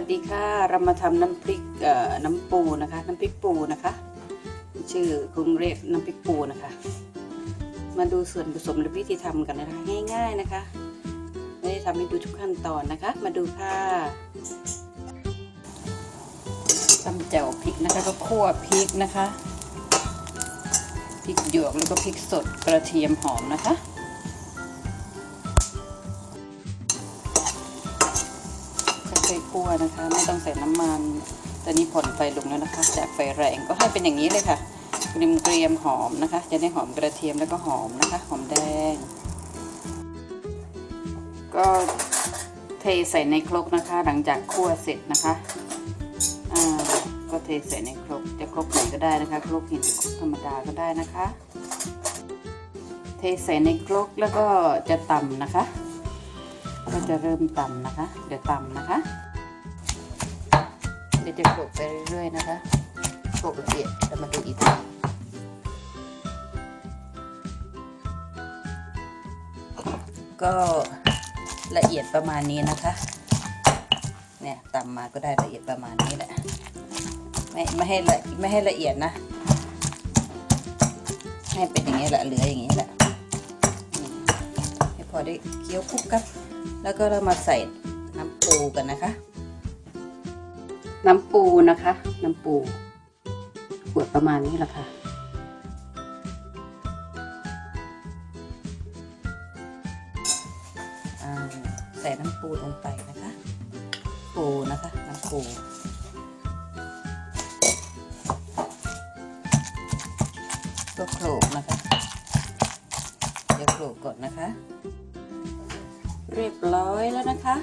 วัสดีค่ะ เรามาทำน้ำพริกน้ำปูนะคะ น้ำพริกปูนะคะ ชื่อคุงเรียกน้ำพริกปูนะคะ มาดูส่วนผสมและวิธีทำกันนะคะง่าย ๆนะคะไม่ได้ทำให้ดูทุกขั้นตอนนะคะ มาดูค่ะตำแจ่วพริกนะคะก็คั่วพริกนะคะพริกหยวกแล้วก็พริกสดกระเทียมหอมนะคะ ค่อยๆคั่วนะคะ ไม่ต้องใส่น้ำมันตอนนี้ผ่อนไฟลงแล้วนะคะ จากไฟแรงก็ให้เป็นอย่างนี้เลยค่ะเกรียมเกรียมหอมนะคะ จะได้หอมกระเทียมแล้วก็หอมนะคะ หอมแดง ก็เทใส่ในครกนะคะ หลังจากคั่วเสร็จนะคะก็เทใส่ในครกจะครกไหนก็ได้นะคะครกหินครกธรรมดาก็ได้นะคะ เทใส่ในครกแล้วก็จะตำนะคะ ก็จะเริ่มตำนะคะ เดี๋ยวตำนะคะ เดี๋ยวจะโขลกไปเรื่อยๆนะคะโขลกละเอียดแล้วมาดูอีกทีก็ละเอียดประมาณนี้นะคะ เนี่ยตำมาก็ได้ละเอียดประมาณนี้แหละ ไม่ไม่ให้ละไม่ให้ละเอียดนะ ให้เป็นอย่างนี้แหละเหลืออย่างนี้แหละให้พอได้เคี้ยวคลุกกับ แล้วก็เรามาใส่น้ำปูกันนะคะ น้ำปูนะคะ น้ำปูขวดประมาณนี้แหละค่ะอ่าใส่น้ำปูลงไปนะคะ ปูนะคะ น้ำปูก็โขลกนะคะ เดี๋ยวโขลกก่อนนะคะเรียบร้ อยแล้วนะคะ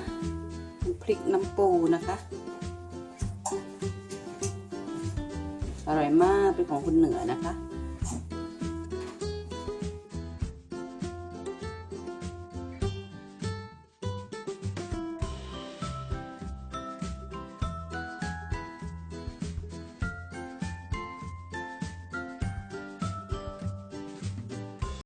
พริกน้ำปูนะคะ อร่อยมากเป็นของคนเหนือนะคะ